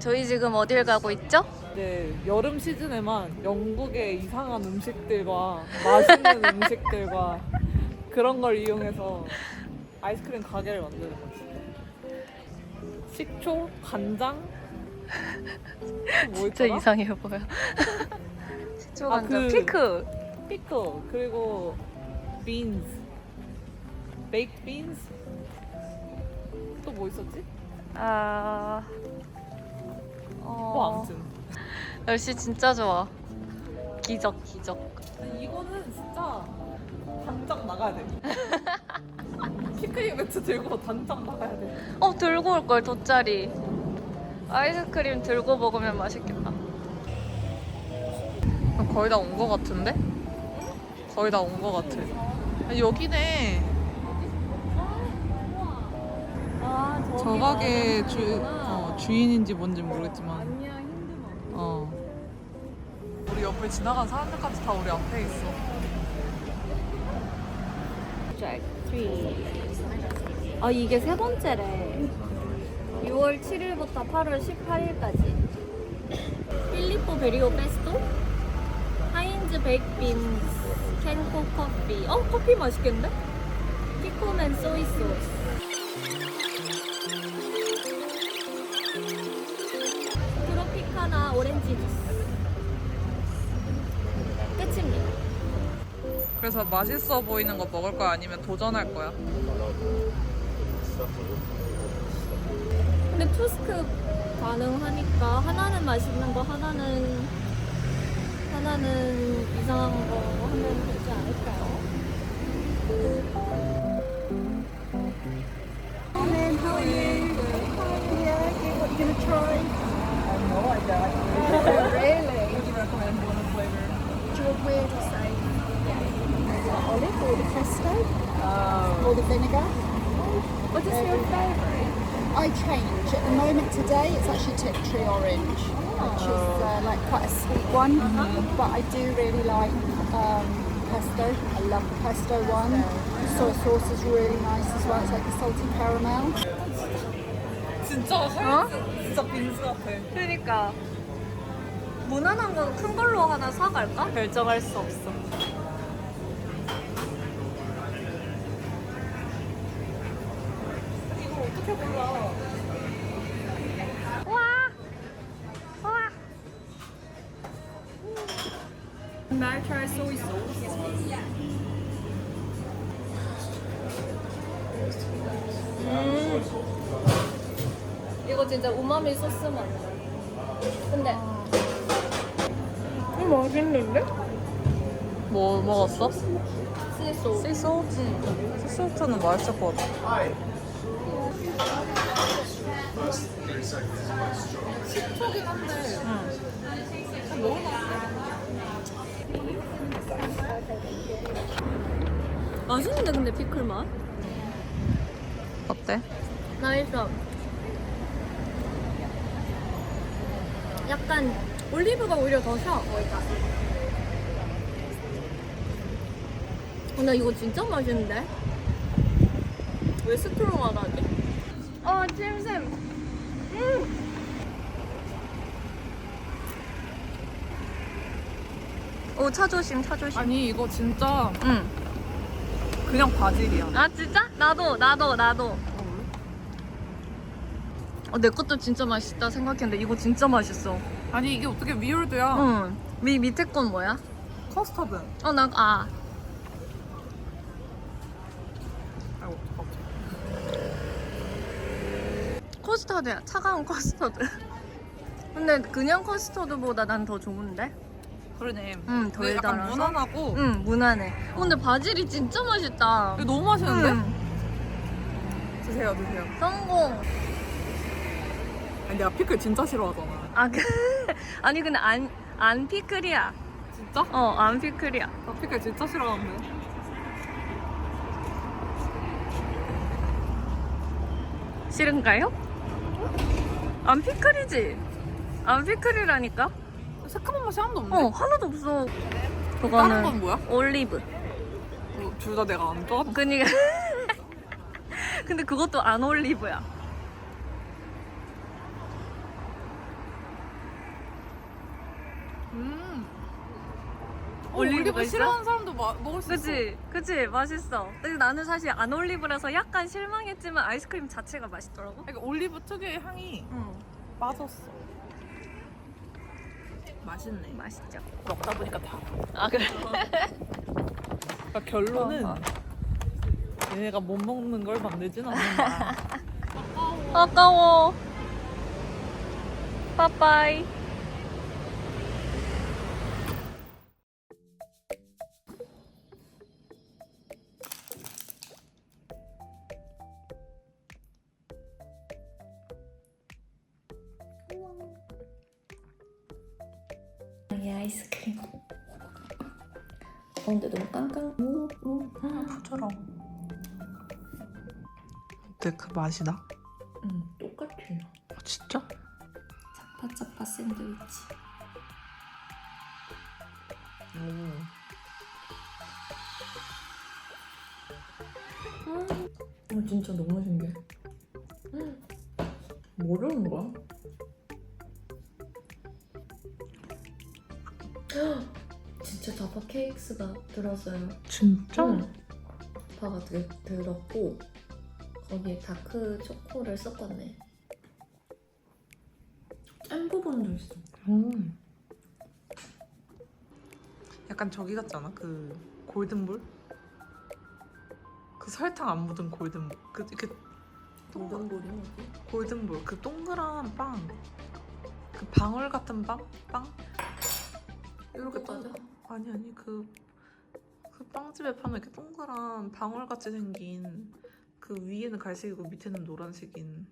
저희 지금 어딜 가고 있죠? 이제 여름 시즌에만 영국의 이상한 음식들과 맛있는 음식들과 그런 걸 이용해서 아이스크림 가게를 만드는 거지. 식초, 간장, 뭐 진짜 있더라? 이상해 보여. 식초 아, 간장 그- 피크. 피클 그리고 빈스, 베이크 빈스. 또 뭐 있었지? 아. 어. 뭐 아무튼. 날씨 진짜 좋아. 기적 기적. 아니, 이거는 진짜 당장 나가야 돼. 피크닉 매트 들고 당장 나가야 돼. 어 들고 올 걸 돗자리. 아이스크림 들고 먹으면 맛있겠다. 거의 다 온 거 같은데? 거의 다 온 거 같아. 여기네. 저 가게 주, 어, 주인인지 뭔지 모르겠지만. 어. 우리 옆에 지나간 사람들까지 다 우리 앞에 있어. 잭 3. 아 이게 세 번째래. 6월 7일부터 8월 18일까지. 필리포 베리오 페스토, 하인즈 베이크빈, 캔코 커피. 어 커피 맛있겠는데? 피코맨 소이 소스. 그래서 맛있어 보이는 거 먹을 거야? 아니면 도전할 거야? 근데 투스크 가능하니까 하나는 맛있는 거 하나는 하나는 이상한 거 하면 되지 않을까요? Olive or the pesto? Or the vinegar? What is your favorite? I change. At the moment today, it's actually Tiptree Orange, which is uh, like quite a sweet one. But I do really like um, pesto. I love the pesto one. The soy sauce is really nice as well. It's like a salty caramel. 진짜 어? 진짜 빈스 같아. 그러니까 무난한 건 큰 걸로 하나 사갈까? 결정할 수 없어. Try soy sauce. 음. 이거 진짜 우마미 소스 맛. 근데 이거 맛있는데? 뭐 먹었어? 시소. 시소? 시소트는 맛있을 것 같아. 식초긴 한데. 맛있는데 근데 피클 맛? 어때? 맛있어. 약간 올리브가 오히려 더 셔. 어, 나 이거 진짜 맛있는데? 왜 스트롱하다지? 어, 찜쌤. 음. 오, 차 조심, 차 조심. 아니 이거 진짜 응. 그냥 바질이야. 아, 진짜? 나도, 나도, 나도. 어, 내 것도 진짜 맛있다 생각했는데 이거 진짜 맛있어. 아니 이게 어떻게 위올드야? 응. 위 밑에 건 뭐야? 커스터드. 어, 나 아. 아이고 갑자기. 커스터드야. 차가운 커스터드. 근데 그냥 커스터드보다 난 더 좋은데? 그러네. 응, 덜 근데 약간 달아서. 무난하고. 응, 무난해. 어, 근데 바질이 진짜 맛있다. 이거 너무 맛있는데? 응. 드세요 드세요. 성공. 아니 내가 피클 진짜 싫어하잖아. 아, 그, 아니 근데 안, 안 피클이야. 진짜? 어, 안 피클이야. 나 피클 진짜 싫어하는데. 싫은가요? 안 피클이지? 안 피클이라니까? 새카만 맛이 하나도 없네. 어, 하나도 없어. 다른 그거는 건 뭐야? 올리브. 둘 다 내가 안 좋아하는 그니까. 근데 그것도 안 올리브야. 올리브가 있어? 싫어하는 사람도 마, 먹을 수 있어. 그치? 그치? 맛있어. 근데 나는 사실 안 올리브라서 약간 실망했지만 아이스크림 자체가 맛있더라고. 그러니까 올리브 특유의 향이 응. 빠졌어. 맛있네. 맛있죠. 먹다 보니까 다. 아, 그래? 그러니까 결론은 어, 얘네가 못 먹는 걸 만들진 않는다. 아까워. 빠빠이. 이 아이스크림. 어, 근데 너무 깡깡. 오, 오. 부처럼. 근데 그 맛이 나? 응, 똑같아요. 아, 진짜? 짜파짜파 샌드위치. 오. 어, 진짜 너무 신기해. 모르는 거야? 진짜 자파 케이크스가 들었어요. 진짜? 응. 자파가 들, 들었고 거기에 다크 초코를 섞었네. 짠 부분도 있어. 음. 약간 저기 같지 않아? 그 골든볼? 그 설탕 안 묻은 골든볼. 그 이렇게 동글 골든볼이 뭐지? 골든볼. 그 동그란 빵. 그 방울 같은 빵? 빵? 이렇게 동 맞아? 아니 아니 그. 그 빵집에 파는 이렇게 동그란 방울 같이 생긴 그 위에는 갈색이고 밑에는 노란색인?